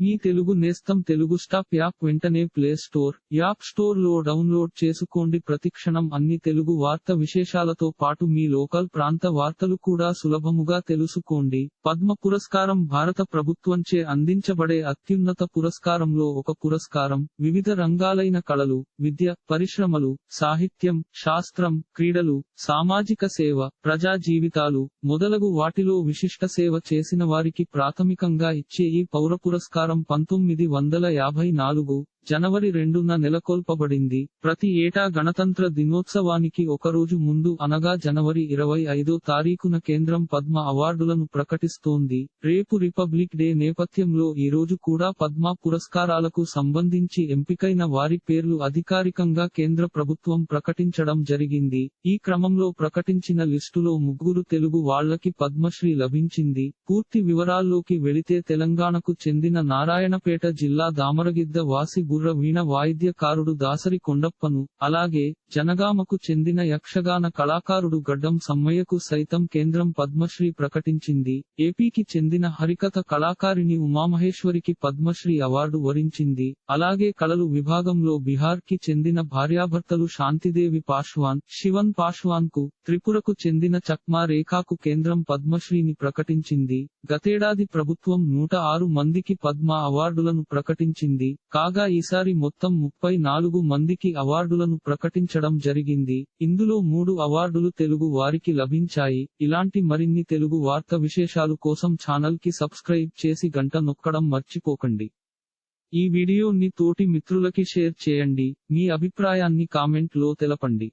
మీ తెలుగు నేస్తం Telugu stop app వెంటనే play store app స్టోర్లో డౌన్లోడ్ చేసుకోండి. ప్రతిక్షణం అన్ని తెలుగు వార్త విశేషాలతో పాటు మీ లోకల్ ప్రాంత వార్తలు కూడా సులభముగా తెలుసుకోండి. పద్మ పురస్కారం భారత ప్రభుత్వంచే అందించబడే అత్యున్నత పురస్కారంలో ఒక పురస్కారం. వివిధ రంగాలైన కళలు విద్య పరిశ్రమలు సాహిత్యం శాస్త్రం క్రీడలు సామాజిక సేవ ప్రజా జీవితాలు మొదలగు వాటిలో విశిష్ట సేవ చేసిన వారికి ప్రాథమికంగా ఇచ్చే ఈ పౌర పురస్కారం పంతొమ్మిది వందల యాభై నాలుగు జనవరి రెండున నెలకొల్పబడింది. ప్రతి ఏటా గణతంత్ర దినోత్సవానికి ఒకరోజు ముందు అనగా జనవరి ఇరవై ఐదో తారీఖున కేంద్రం పద్మ అవార్డులను ప్రకటిస్తోంది. రేపు రిపబ్లిక్ డే నేపథ్యంలో ఈ రోజు కూడా పద్మ పురస్కారాలకు సంబంధించి ఎంపికైన వారి పేర్లు అధికారికంగా కేంద్ర ప్రభుత్వం ప్రకటించడం జరిగింది. ఈ క్రమంలో ప్రకటించిన లిస్టులో ముగ్గురు తెలుగు వాళ్ళకి పద్మశ్రీ లభించింది. పూర్తి వివరాల్లోకి వెళితే తెలంగాణకు చెందిన నారాయణపేట జిల్లా దామరగిద్ద వాసి బుర్ర వీణ వాయిద్యకారుడు దాసరి కొండప్పను అలాగే జనగామకు చెందిన యక్షగాన కళాకారుడు గడ్డం సమ్మయ్యకు సైతం కేంద్రం పద్మశ్రీ ప్రకటించింది. ఏపీకి చెందిన హరికథ కళాకారిణి ఉమామహేశ్వరికి పద్మశ్రీ అవార్డు వరించింది. అలాగే కళలు విభాగంలో బీహార్కి చెందిన భార్యాభర్తలు శాంతిదేవి పాశ్వాన్ శివన్ పాశ్వాన్కు త్రిపురకు చెందిన చక్మా రేఖాకు కేంద్రం పద్మశ్రీని ప్రకటించింది. గతేడాది ప్రభుత్వం నూట ఆరు మందికి పద్మ అవార్డులను ప్రకటించింది. కాగా ఈసారి మొత్తం ముప్పై నాలుగు మందికి అవార్డులను ప్రకటించడం జరిగింది. ఇందులో మూడు అవార్డులు తెలుగు వారికి లభించాయి. ఇలాంటి మరిన్ని తెలుగు వార్త విశేషాలు కోసం ఛానల్కి సబ్స్క్రైబ్ చేసి గంట నొక్కడం మర్చిపోకండి. ఈ వీడియోని తోటి మిత్రులకి షేర్ చేయండి. మీ అభిప్రాయాన్ని కామెంట్లో తెలపండి.